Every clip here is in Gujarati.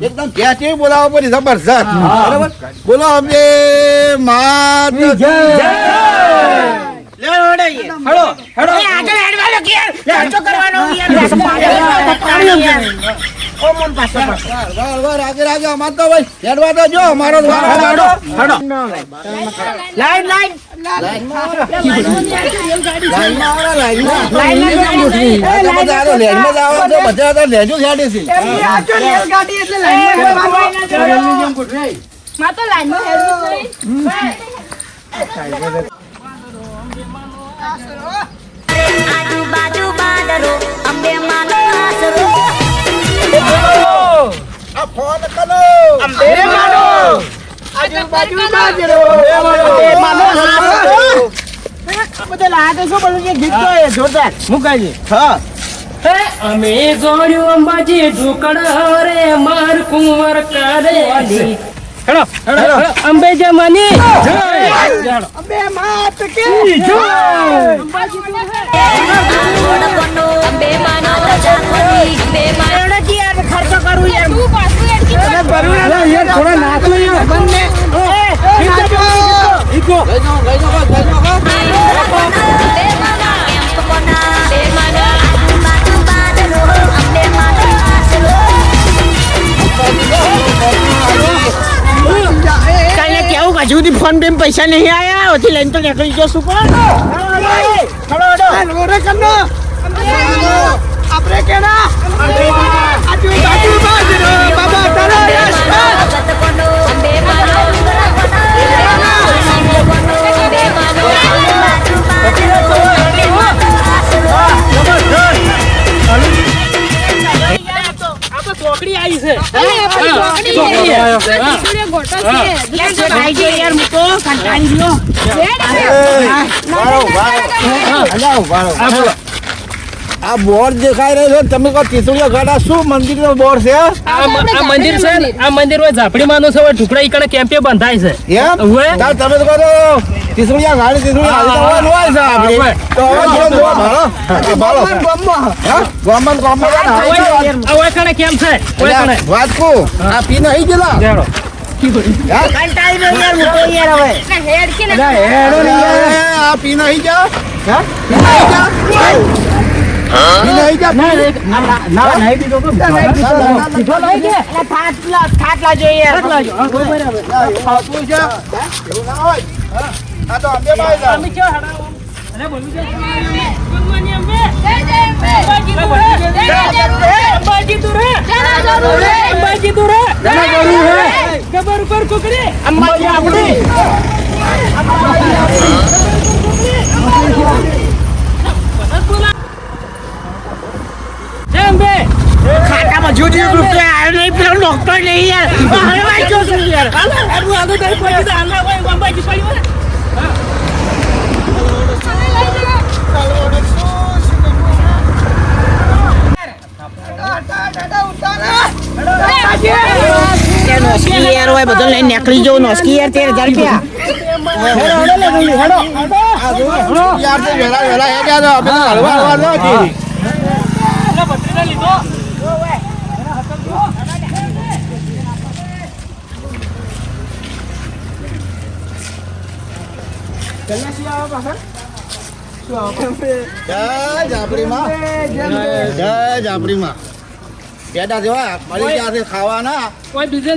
એકદમ ક્યાંથી બોલાવો પડી જબરજસ્ત બરાબર? બોલો અમે માત વાર વાર આગળ આગળ અમાર તો ભાઈ હેડવા તો જો અમારો જ વાર અંબે માનો આસરો. આ તો બધા આ તો લાઈનમાં જ આવો છો, બધા આ તો જ આજુબાજુ બાદરો અંબે માનો આસરો આ હા અમે જોડ્યું અંબાજી ઢોકળ રે માર કુંવર કારે હેડો હેડો અંબે માત કે જય. અંબે માનો પ્રજાપતિ અંબે માનો ખર્ચો કરું યાર તું પાછું એડકી અંબે હજુ સુધી ફોન પે પૈસા નહીં આયા ઓથી લઈને તો નીકળી ગયો શું પણ આ બોર દેખાય બોર્ડ દેખાઈ રહ્યો છે. તમે કહો તીસુડિયા ગાડા શું મંદિર નો બોર્ડ છે? આ મંદિર છે આ મંદિર હોય ઝાપડી માનો છે ટુકડા ઈકડે કેમ્પે બંધાય છે. એમ? તમે તો કહો છો તીસુડિયા ગાડી તીસુડિયા હાલી હોય છે આપણી. તો હવે થોડો જોવા ભાળો. હા, ભાળો. હા? ગોમન ગોમન આ હોય- આ હોય કણે કેમ છે? કણે. આ પી નહીં? ગયો. આ હા? તો દીધો લઈ કે થાટ લા થાટ લાજો યાર પાછું છે એવું ના હોય હા? અંબે બાઈ જા. અમે ક્યાં હડાવો? અરે બોલવું છે? ભગવાનની અંબે. અંબાજી તું રે. અંબાજી તું રે. અંબાજી તું રે. ખબર ઉપર કુકડી. અંબાજી આપણી જય અંબે. ખાતામાં જો જો રૂપિયા આવ્યો નહીં પેલો ડોક્ટર નહીં યાર હવે વાંચો યાર હાલો, આટલું આગળ તારી પહોંચી તો આના હોય, અંબાજી પડ્યું હોય નોસ્કી યાર હોય બધું લઈને નીકળી જવું નોસ્કી યાર તેર હજાર રૂપિયા યાર હતી. એટલે ભત્રીને લીધો. જય જાપડીમાં. જય જાપડીમાં. પેડા જેવા મળી ગયા છે ખાવાના. બીજે.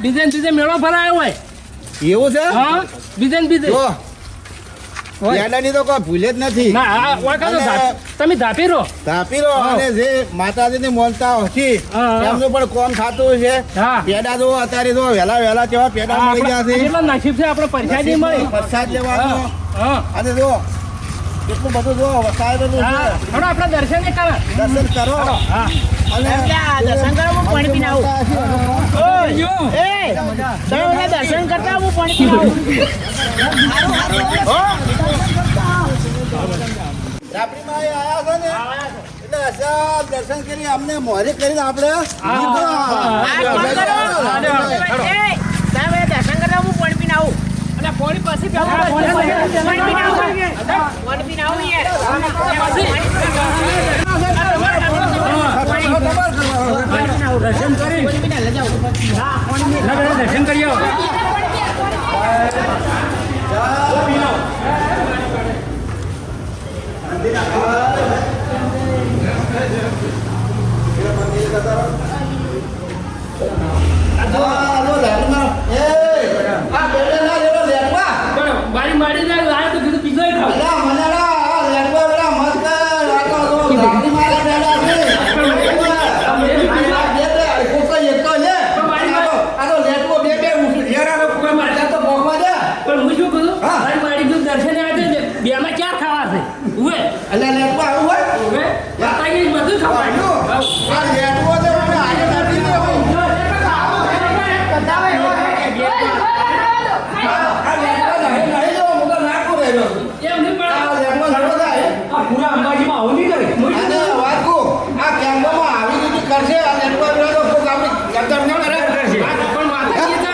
બીજે. બીજે મેળો ભરાયો હોય. એવું છે? હા? બીજે બીજે જો પેડાની તો કોઈ ભૂલે જ નથી. તમે ધાપી રહો. ધાપી રહો અને જે માતાજીની મોલતા હતી. એમનું પણ કોમ થતું છે પેડા જો અત્યારે જો વહેલા વહેલા કેવા પેડા મળી ગયા છે. કેટલો નસીબ છે આપણો પરસાદી મળી. વરસાદ લેવાનો. અને જો કેટલું બધું જો વસાયેલું છે. થોડો આપણે દર્શન કરો દર્શન કરો. હા. અને દર્શન કરવા હું પાણી પીને આવું. એ દર્શન કરતા હું પાણી પીને આવું. ને એટલે દર્શન કરી અમને મોરે કરીને આપણે દર્શન કરતા હું પાણી પીને આવું. અને પોણી પાસે પેલા પાણી પીને આવું પાણી પીને આવું યાર દર્શન કરી ના, પેલા દર્શન કરી આવો પણ મારી મારી ના લાયા તો કીધું પીઝો ખાવ પણ હું શું કહું હા. મારી મારી જો દર્શને આવે છે બે માં ચાર ખાવા છે ઉવે ઉવે માતાજી બધું ખાવાનું એમ નહીં પણ આ પૂરા અંબાજીમાં આવું નહીં કરે હું શું પણ માતાજી તો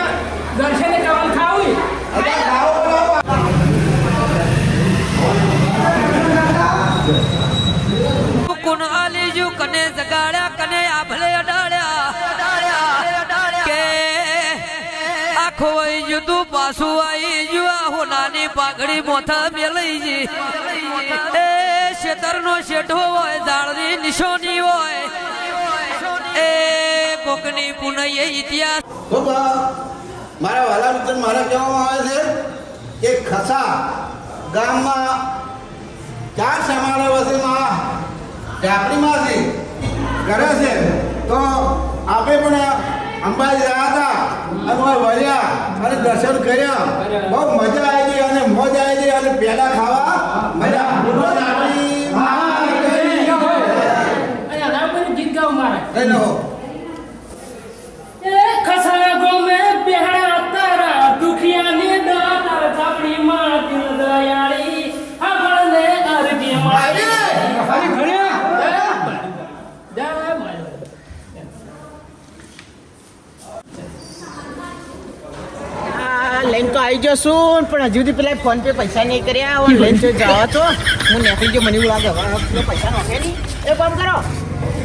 દર્શને ખાવાનું ખાવું કોણ આલીજુ કને જગાડ્યા, કને આભલે અડાડ્યા. કે આખો જુદું પાછું આવી જુ આ હોનાની પાઘડી મોથા મેલઈ એ શેતરનો શેઠો હોય, ઝાડની નિશોની હોય. એ કોકની પુનઃ ઇતિહાસ. મારા વાલા મિત્ર મારા કહેવામાં આવે છે કે ખસા ગામમાં ચાર સમારોહ વસેમાં ઝાપડીમાંથી કરે છે. તો આપણે પણ અંબાજી રહ્યા હતા અને વળ્યા અને દર્શન કર્યા. બહુ મજા આવી ગઈ અને મોજ આવી ગઈ અને પેલા ખાવા મજા આપણી આવી જશું પણ હજુ સુધી પેલા ફોન પે પૈસા નહીં કર્યા. ઓનલાઈન જો જાઓ તો હું નીકળી જો મને એવું લાગે હવે પૈસા નોખે નહીં. એ કામ કરો.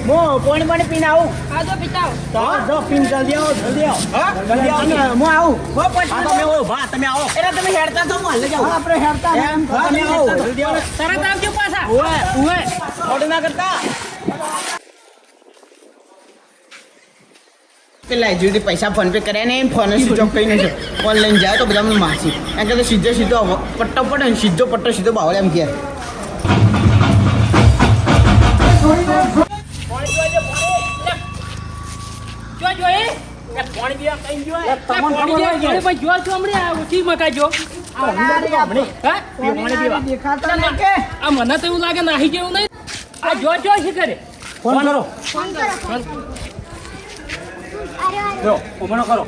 હું પાણી પાણી પીને આવું. હા જો પીતાવ તો જો પીને જલ્દી આવો જલ્દી આવો. હા? જલ્દી આવો. હું આવું. હો પછી? તમે આવો ભા તમે આવો. એટલે તમે હેડતા તો હું હાલે જાવ આપણે હેડતા એમ તમે આવો. જલ્દી આવો. તરત આવજો પાછા. ઓએ ઓએ ઓર્ડર ના કરતા? પેલા હજુ સુધી પૈસા ફોન પે કર્યા નહીં ફોન સ્વિચ ઓફ કરીને છે ઓનલાઈન જાય તો બધા મને માસી એમ કે સીધો સીધો પટ્ટો પડે ને સીધો પટ્ટો સીધો બાવળ એમ કે મને તો એવું લાગે નાહી જેવું નહીં. આ જો જો ફોન કરે? ફોન કરો. જો ઉમણો કરો.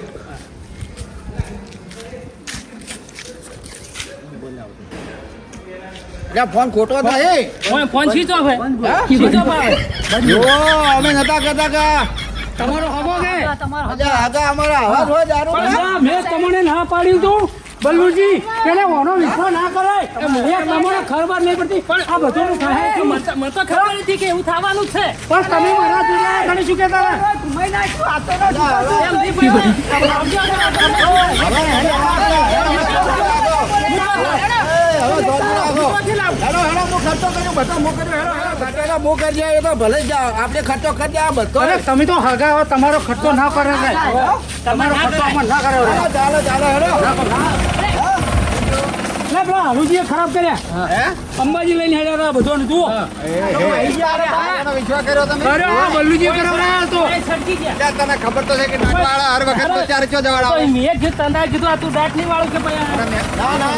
ફોન ખોટો થાય ફોન આવે જો અમે નતા કરતા કા તમારો હવો કે? આગા અમારા અવાજ હોય દારૂ મેં તમને ના પાડ્યું તું. બલવુજી પેલે ઓનો વિશ્વાસ ના કરાય તમને ખબર નહીં પડતી પણ આ બધું થાય છે મને તો- ખબર નથી કે એવું થવાનું છે પણ તમે મારા જોડે ગણી શું કહેતા હેલો હેલો હું ખર્ચો કર્યો બધો હું કર્યો હેલો હેલો બહુ કરી જાય તો ભલે જ આપણે ખર્ચો કરી આ બધો અરે તમે તો હગાવો તમારો ખર્ચો ના કરે તમારો ખર્ચો ના કરે ચાલો ચાલો લે પેલા હાલુજીએ ખરાબ કર્યા. હે? અંબાજી લઈને હેડ્યા હતા બધો ને જુઓ. તને ખબર તો છે કે નાટવાળા હર વખત તો ચાર ચો આવે મેં કીધું તંદાએ કીધું આ તું દાંત નહીં વાળું કે ના ના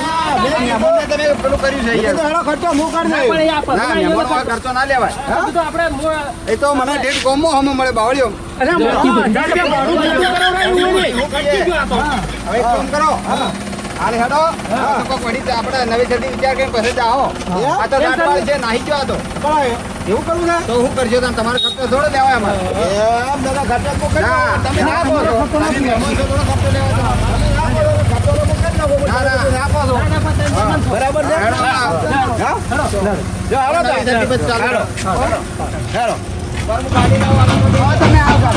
તમે પેલું કર્યું છે યાર. ખર્ચો હું કરી આ પણ એ આ ના પતંગ મહેમાનો આવ્યો આ ખર્ચો ના લેવાય. તો આપણે એ તો મને ડેટ ગોમો હમ મળે બાવળિયો અરે મોટી કરો. હવે કરો. હાલ હેડો. કોક વળી આપણે નવી સદી વિચાર કરીને પછી જાઓ આ તો દાંત વાળી છે નાહી ગયો તો. એવું કરવું છે? તો હું કરજો તમે તમારો ખર્ચો થોડો લેવાય અમારે. એમ દાદા ખર્ચો તો ના. તમે ના થોડો ખર્ચો બરાબર છે? તમે આવો.